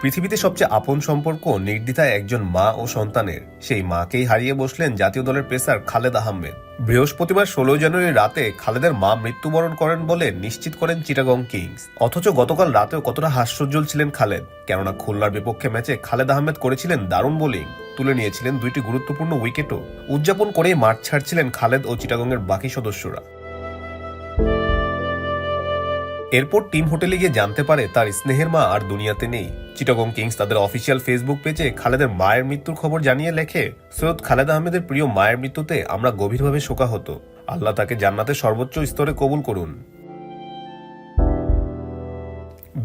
পৃথিবীতে সবচেয়ে আপন সম্পর্ক নির্দ্বিধায় একজন মা ও সন্তানের। সেই মাকেই হারিয়ে বসলেন জাতীয় দলের পেসার খালেদ আহমেদ। বৃহস্পতিবার ষোলো জানুয়ারি রাতে খালেদের মা মৃত্যুবরণ করেন বলে নিশ্চিত করেন চিটাগং কিংস। অথচ গতকাল রাতেও কতটা হাস্যোজ্জ্বল ছিলেন খালেদ। কেননা খুলনার বিপক্ষে ম্যাচে খালেদ আহমেদ করেছিলেন দারুণ বোলিং। তুলে নিয়েছিলেন দুইটি গুরুত্বপূর্ণ উইকেটও। উদযাপন করেই মাঠ ছাড়ছিলেন খালেদ ও চিটাগংয়ের বাকি সদস্যরা। এরপর টিম হোটেলে গিয়ে জানতে পারে তার স্নেহের মা আর দুনিয়াতে নেই। চিটাগং কিংস তাদের অফিসিয়াল ফেসবুক পেজে খালেদের মায়ের মৃত্যুর খবর জানিয়ে লেখে, সৈয়দ খালেদ আহমেদের প্রিয় মায়ের মৃত্যুতে আমরা গভীরভাবে শোকাহত। আল্লাহ তাকে জান্নাতের সর্বোচ্চ স্তরে কবুল করুন।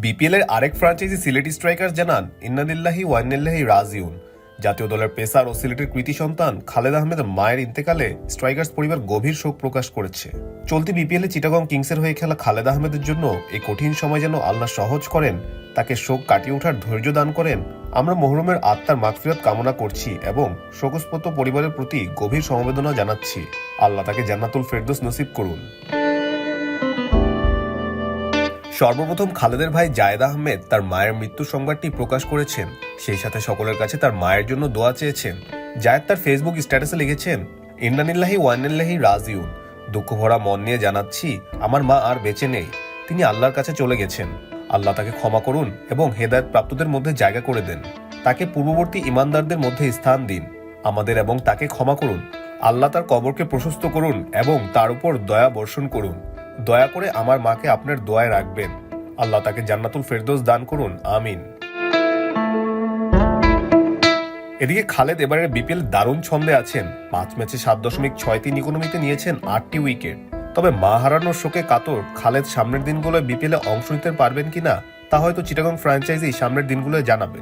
বিপিএল এর আরেক ফ্রাঞ্চাইজি সিলেটি স্ট্রাইকার জানান ইন্নাদিল্লাহি ওয়ান্নিল্লাহি রাজিউন। জাতীয় দলের পেসার ও সিলেটের কৃতি সন্তান খালেদ আহমেদের মায়ের ইন্তেকালে স্ট্রাইকার্স পরিবার গভীর শোক প্রকাশ করেছে। চলতি বিপিএল চিটাগং কিংসের হয়ে খেলা খালেদ আহমেদের জন্য এই কঠিন সময় যেন আল্লাহ সহজ করেন, তাকে শোক কাটিয়ে ওঠার ধৈর্য দান করেন, আমরা মোহরমের আত্মার মাগফিরাত কামনা করছি এবং শোকস্পত পরিবারের প্রতি গভীর সমবেদনা জানাচ্ছি। আল্লাহ তাকে জান্নাতুল ফেরদৌস নসিব করুন। সর্বপ্রথম খালেদের ভাই জায়েদ আহমেদ তার মায়ের মৃত্যু সংবাদটি প্রকাশ করেছেন। সেই সাথে সকলের কাছে তার মায়ের জন্য দোয়া চেয়েছেন। জায়েদ তার ফেসবুক স্ট্যাটাসে লিখেছেন, ইন্নানিল্লাহি ওয়ানিল্লাহি রাজিউন। দুঃখ ভরা মন নিয়ে জানাচ্ছি, আমার মা আর বেঁচে নেই। তিনি আল্লাহর কাছে চলে গেছেন। আল্লাহ তাকে ক্ষমা করুন এবং হেদায়ত প্রাপ্তদের মধ্যে জায়গা করে দেন। তাকে পূর্ববর্তী ইমানদারদের মধ্যে স্থান দিন। আমাদের এবং তাকে ক্ষমা করুন। আল্লাহ তার কবরকে প্রশস্ত করুন এবং তার উপর দয়া বর্ষণ করুন। দয়া করে আমার মাকে আপনার দোয়ায় রাখবেন। আল্লাহ তাকে জান্নাতুল ফেরদৌস দান করুন, আমিন। এদিকে খালেদ এবারের বিপিএল দারুণ ছন্দে আছেন। পাঁচ ম্যাচে সাত দশমিক ছয় তিন ইকোনমিতে নিয়েছেন আটটি উইকেট। তবে মা হারানোর শোকে কাতর, খালেদ সামনের দিনগুলোয় বিপিএলে অংশ নিতে পারবেন কিনা, তা হয়তো চিটাগং ফ্র্যাঞ্চাইজি সামনের দিনগুলোয় জানাবে।